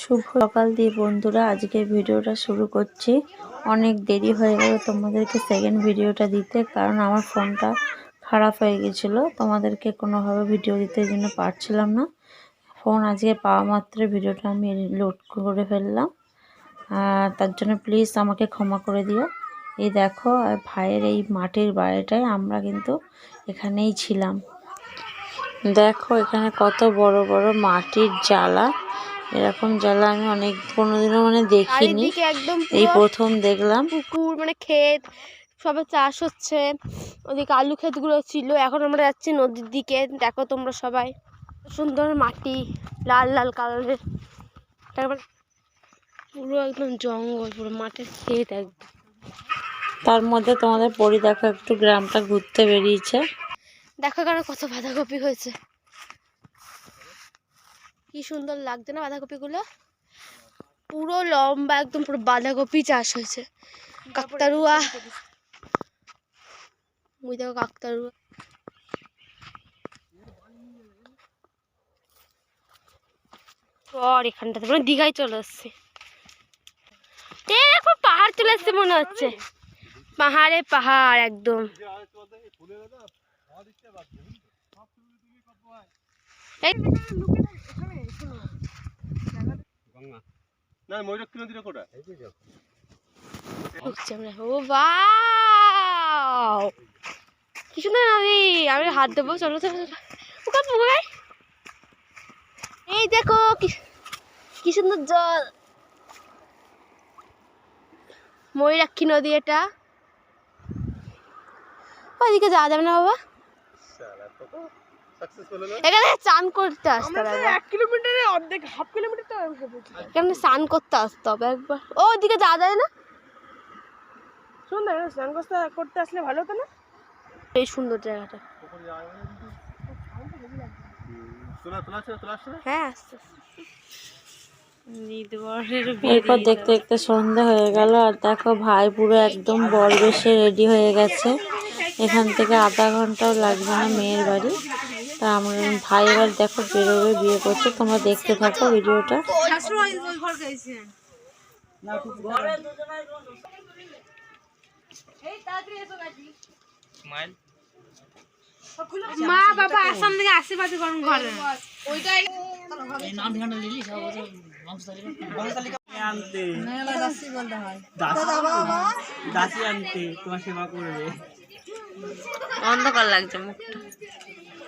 শুভ সকাল দিয়ে বন্ধুরা, আজকে ভিডিওটা শুরু করছি। অনেক দেরি হয়ে গেল তোমাদেরকে সেকেন্ড ভিডিওটা দিতে, কারণ আমার ফোনটা খারাপ হয়ে গেছিল। তোমাদেরকে কোনোভাবে ভিডিও দিতে জন্য পারছিলাম না। ফোন আজকে পাওয়া মাত্র ভিডিওটা আমি লোড করে ফেললাম। আর তার জন্য প্লিজ আমাকে ক্ষমা করে দিও। এই দেখো, আর ভাইয়ের এই মাটির বাড়িটায় আমরা কিন্তু এখানেই ছিলাম। দেখো, এখানে কত বড় বড় মাটির জ্বালা। এরকম জ্বালা আমি অনেক কোনোদিনও মানে দেখিনি। এই প্রথম দেখলাম। পুকুর মানে ক্ষেত সবে চাষ হচ্ছে। ওদিকে আলু ক্ষেতগুলো ছিল এখন আমরা যাচ্ছি নদীর দিকে। দেখো তোমরা সবাই। সুন্দর মাটি লাল লাল কালারের। তারপর পুরো একদম জঙ্গল পুরো মাঠের ক্ষেত একদম। তার মধ্যে তোমাদের পরি দেখো একটু গ্রামটা ঘুরতে বেরিয়েছে। দেখো এখানে কত বাঁধাকপি হয়েছে। কি সুন্দর লাগছে না বাঁধাকপিগুলো? পুরো লম্বা একদম পুরো বাঁধাকপি চাষ হয়েছে। কাকতারুয়া। ওই দেখো কাকতারুয়া। আর এখানটাতে মানে দীঘায় চলে এসছে। এ দেখো পাহাড় চলে এসছে মনে হচ্ছে। পাহাড়ে পাহাড় একদম। এই না ময়ূরক্ষী নদীটা কোটা? ও বাও কি সুন্দর নদী আমি হাত দেবো চলো চলো এই দেখো কি সুন্দর জল। ময়ূরাক্ষী নদী এটা। ওইদিকে যাওয়া যাবে না বাবা? এখানে চান করতে আসতে হবে। এক কিলোমিটারে অর্ধেক হাফ কিলোমিটার তো এখানে স্নান করতে আসতে হবে একবার। ও ওদিকে যাওয়া যায় না? শোন না স্নান করতে করতে আসলে ভালো হতো না? এই সুন্দর জায়গাটা। হ্যাঁ। এরপর দেখতে দেখতে সন্ধ্যা হয়ে গেল আর দেখো ভাই পুরো একদম বর বেশে রেডি হয়ে গেছে। এখান থেকে আধা ঘন্টাও লাগবে না মেয়ের বাড়ি। তা আমরা ভাই এবার দেখো বেরোবে বিয়ে করছে তোমরা দেখতে থাকো ভিডিওটা। মা বাবা আসাম থেকে আশীর্বাদ করুন ঘরে। দাসি আনতে তোমার সেবা করবে। অন্ধকার লাগছে মুখটা।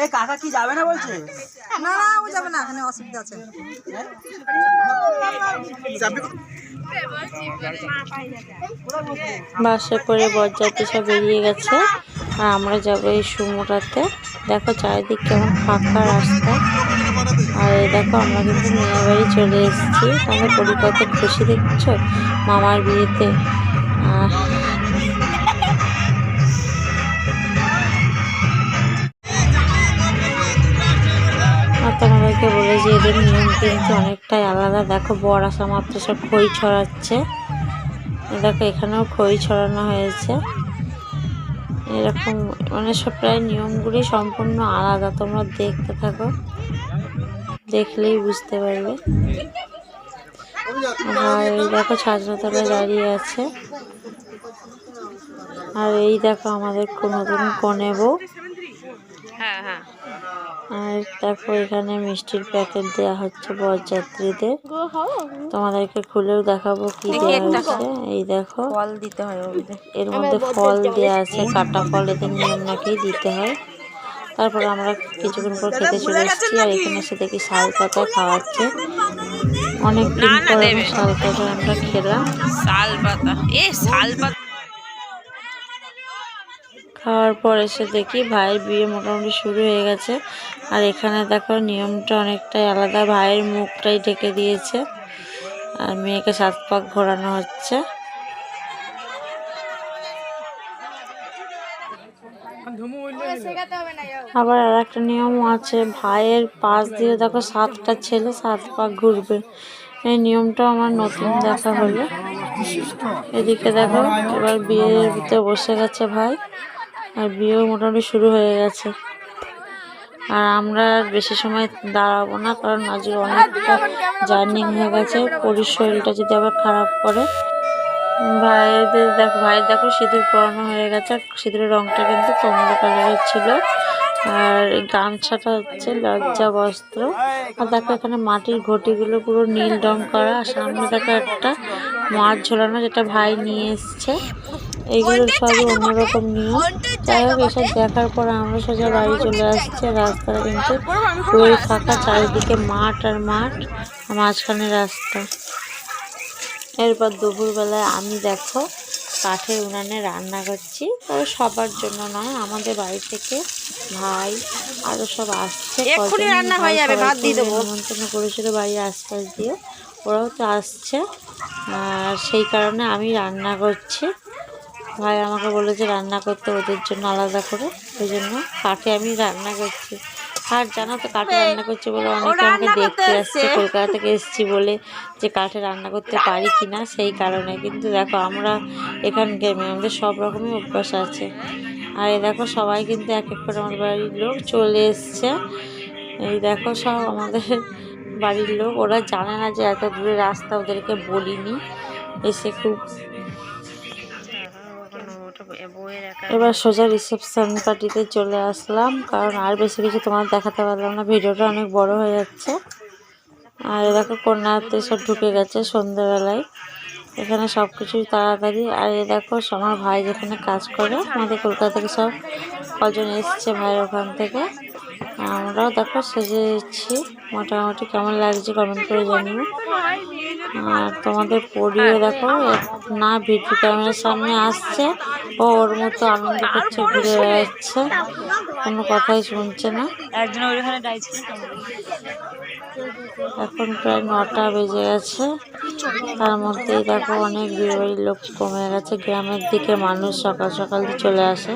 এই কাকা কি যাবে না বলছে? না না ও যাবে না এখানে অসুবিধা আছে। বাসে করে বরযাত্রী সব বেরিয়ে গেছে। আর আমরা যাব এই সুমোটাতে। দেখো চারিদিক কেমন ফাঁকা রাস্তা। আর এই দেখো আমরা কিন্তু মেয়ের বাড়ি চলে এসেছি। তাহলে পরি খুশি দেখছ? মামার বিয়েতে আর তোমাদেরকে বলে যে এদের নিয়ম কিন্তু অনেকটাই আলাদা। দেখো, বর আসা মাত্র সব খই ছড়াচ্ছে। দেখো, এখানেও খই ছড়ানো হয়েছে। এরকম মানে সব প্রায় নিয়মগুলি সম্পূর্ণ আলাদা। তোমরা দেখতে থাকো, দেখলেই বুঝতে পারবে। আর এই দেখো ছাজনাতলায় দাঁড়িয়ে আছে। আর এই দেখো, আমাদের নতুন কনে বউ। আর দেখো এখানে মিষ্টির প্যাকেট দেওয়া হচ্ছে বরযাত্রীদের। তোমাদেরকে খুলেও দেখাবো কি দেওয়া হচ্ছে। এই দেখো ফল দিতে হয় এর মধ্যে ফল দেওয়া আছে কাটা ফল এদের নিয়ম নাকি দিতে হয়। তারপর আমরা কিছুক্ষণ পর খেতে চলে এসেছি আর এখানে এসে দেখি শাল পাতা খাওয়াচ্ছে। অনেক দিন পর শাল পাতা আমরা খেলাম। শাল পাতা। এ শাল পাতা খাওয়ার পর এসে দেখি ভাইয়ের বিয়ে মোটামুটি শুরু হয়ে গেছে। আর এখানে দেখো নিয়মটা অনেকটাই আলাদা। ভাইয়ের মুখটাই ঢেকে দিয়েছে আর মেয়েকে সাত পাক ঘোরানো হচ্ছে। আবার আর একটা নিয়ম আছে, ভাইয়ের পাশ দিয়ে দেখো সাতটা ছেলে সাত পাক ঘুরবে। এই নিয়মটা আমার নতুন দেখা হলো। এদিকে দেখো এবার বিয়েতে বসে গেছে ভাই। আর বিয়েও মোটামুটি শুরু হয়ে গেছে। আর আমরা বেশি সময় দাঁড়াবো না, কারণ আজকে অনেকটা জার্নি হয়ে গেছে। পরির শরীরটা যদি আবার খারাপ করে, ভাইদের দেখো ভাইয়ের দেখো, সিঁদুর পরানো হয়ে গেছে। আর সিঁদুরের রংটা কিন্তু কমলা কালারের ছিল। আর গামছাটা হচ্ছে লজ্জা বস্ত্র। আর দেখো, এখানে মাটির ঘটিগুলো পুরো নীল রং করা। আর সামনে দেখো একটা মাছ ঝোলানো, যেটা ভাই নিয়ে এসছে। এইগুলো সবই অন্যরকম নিয়ম যাই হোক এসব দেখার পর আমরা সোজা বাড়ি চলে আসছি। রাস্তাটা কিন্তু পুরোই ফাঁকা চারিদিকে মাঠ আর মাঠ। মাঝখানে রাস্তা। এরপর দুপুরবেলায় আমি দেখো কাঠের উনানে রান্না করছি। তবে সবার জন্য নয় আমাদের বাড়ি থেকে ভাই আরও সব আসছে। রান্না হয়ে যাবে, ভাত দিয়ে দেবো। নিমন্ত্রণ করেছিল বাড়ির আশপাশ দিয়ে ওরাও তো আসছে। আর সেই কারণে আমি রান্না করছি। ভাই আমাকে বলেছে রান্না করতে ওদের জন্য আলাদা করে। ওই জন্য কাঠে আমি রান্না করছি। আর জানো তো কাঠে রান্না করছি বলে অনেকে আমাকে দেখতে আসছে কলকাতা থেকে এসেছি বলে যে কাঠে রান্না করতে পারি কি না সেই কারণে। কিন্তু দেখো আমরা এখানকার মেয়ে আমাদের সব রকমই অভ্যাস আছে। আর এই দেখো সবাই কিন্তু এক এক করে আমাদের বাড়ির লোক চলে এসছে। এই দেখো সব আমাদের বাড়ির লোক। ওরা জানে না যে এত দূরে রাস্তা ওদেরকে বলিনি। এসে খুব এবার সোজা রিসেপশন পার্টিতে চলে আসলাম, কারণ আর বেশি কিছু তোমার দেখাতে পারলাম না। ভিডিওটা অনেক বড় হয়ে যাচ্ছে। আর দেখো, কন্যাতে সব ঢুকে গেছে সন্ধ্যেবেলায়। এখানে সব কিছুই তাড়াতাড়ি। আর এ দেখো, আমার ভাই যেখানে কাজ করে, আমাদের কলকাতা থেকে সব কজন এসছে ভাইয়ের ওখান থেকে। আমরাও দেখো, সেজেছি। মোটামুটি কেমন লাগছে কমেন্ট করে জানিও। তোমাদের পরিও দেখো না ভিডিও ক্যামেরার সামনে আসছে ও ওর মতো আনন্দ করছে ঘুরে বেড়াচ্ছে কোনো কথাই শুনছে না। এখন প্রায় নটা বেজে গেছে তার মধ্যেই দেখো অনেক বিয়ে বাড়ির লোক কমে গেছে গ্রামের দিকে মানুষ সকাল সকাল চলে আসে।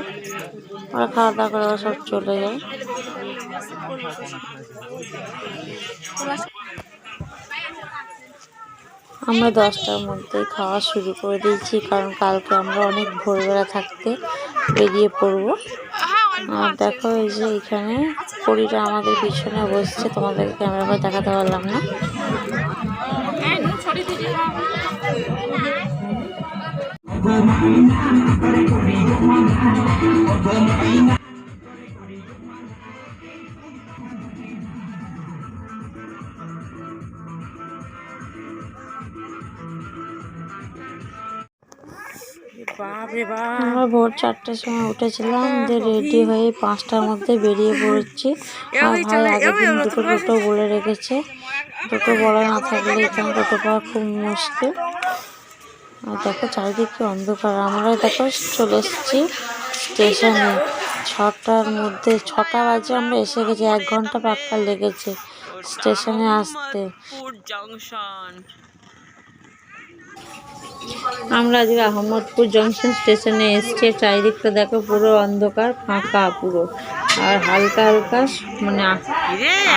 ওরা খাওয়া দাওয়া করে সব চলে যায়। আমরা দশটার মধ্যেই খাওয়া শুরু করে দিয়েছি, কারণ কালকে আমরা অনেক ভোরবেলা থাকতে বেরিয়ে পড়ব। আর দেখো এই যে এখানে পরিটা আমাদের পিছনে বসছে তোমাদের ক্যামেরা করে দেখাতে পারলাম না। আমরা ভোর চারটার সময় উঠেছিলাম যে রেডি হয়ে পাঁচটার মধ্যে বেরিয়ে পড়েছি। আর ভাই আগের দিন দুটো টোটো বলে রেখেছে। টোটো বলা না থাকলে এখানে টোটো পাওয়া খুব মুশকিল। আর দেখো চারিদিকে অন্ধকার। আমরা দেখো চলে এসেছি স্টেশনে। ছটার মধ্যে ছটা বাজে আমরা এসে গেছি। এক ঘণ্টা পাক্কা লেগেছে স্টেশনে আসতে। আমরা আজকে আহমদপুর জংশন স্টেশনে এসছি চারিদিকটা দেখো পুরো অন্ধকার ফাঁকা পুরো আর হালকা হালকা মানে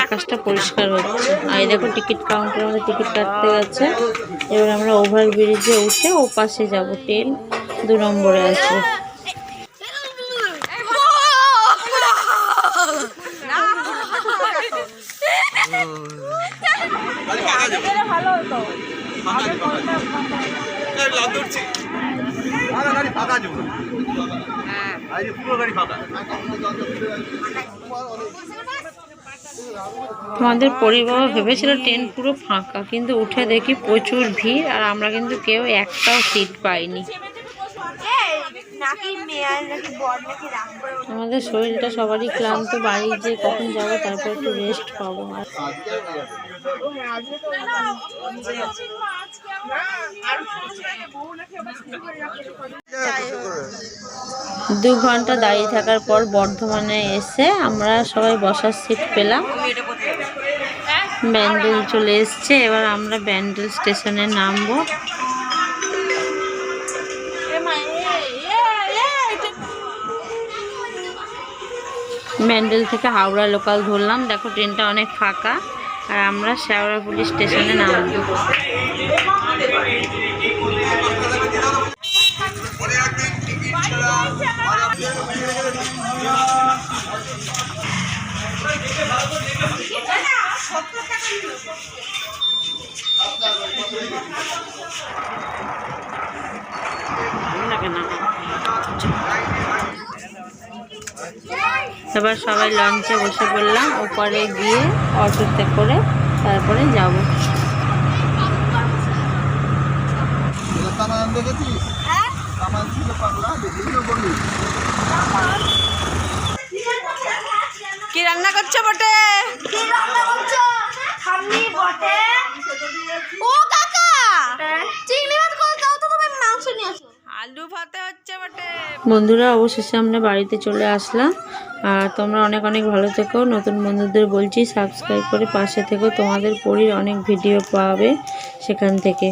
আকাশটা পরিষ্কার হচ্ছে আর দেখো টিকিট কাউন্টার আমাদের টিকিট কাটতে গেছে এবার আমরা ওভার ব্রিজে উঠে ও পাশে যাব ট্রেন দু নম্বরে আসবে ফাঁকা গাড়ি ফাঁকা আছে পুরো। পুরো গাড়ি ফাঁকা। আমাদের পরিবার ভেবেছিল ট্রেন পুরো ফাঁকা কিন্তু উঠে দেখি প্রচুর ভিড় আর আমরা কিন্তু কেউ একটাও সিট পাইনি। নাকি মেয়ার নাকি বর নাকি রাগ করে আমাদের শরীরটা সবারই ক্লান্ত বাড়ি যে কখন যাব তারপর একটু রেস্ট পাবো। আর দু ঘণ্টা দাঁড়িয়ে থাকার পর বর্ধমানে এসে আমরা সবাই বসার সিট পেলাম। ব্যান্ডেল চলে এসছে, এবার আমরা ব্যান্ডেল স্টেশনে নামবো। ব্যান্ডেল থেকে হাওড়া লোকাল ধরলাম। দেখো ট্রেনটা অনেক ফাঁকা, আর আমরা শেওড়াপুলি স্টেশনে নামবো। এবার সবাই লঞ্চে বসে পড়লাম ওপরে গিয়ে অটোতে করে তারপরে যাব। দেখেছিস ছিল পাগলা কি রান্না করছ? বটে। ও কাকা! চিংড়ি মাছ করে দাও তো তুমি মাংস নিয়ে আসো। আলু ভাতে হচ্ছে বটে। বন্ধুরা অবশেষে আমরা বাড়িতে চলে আসলাম। আর তোমরা অনেক অনেক ভালো থেকো। নতুন বন্ধুদের বলছি সাবস্ক্রাইব করে পাশে থেকো। তোমাদের পরীর অনেক ভিডিও পাবে সেখান থেকে।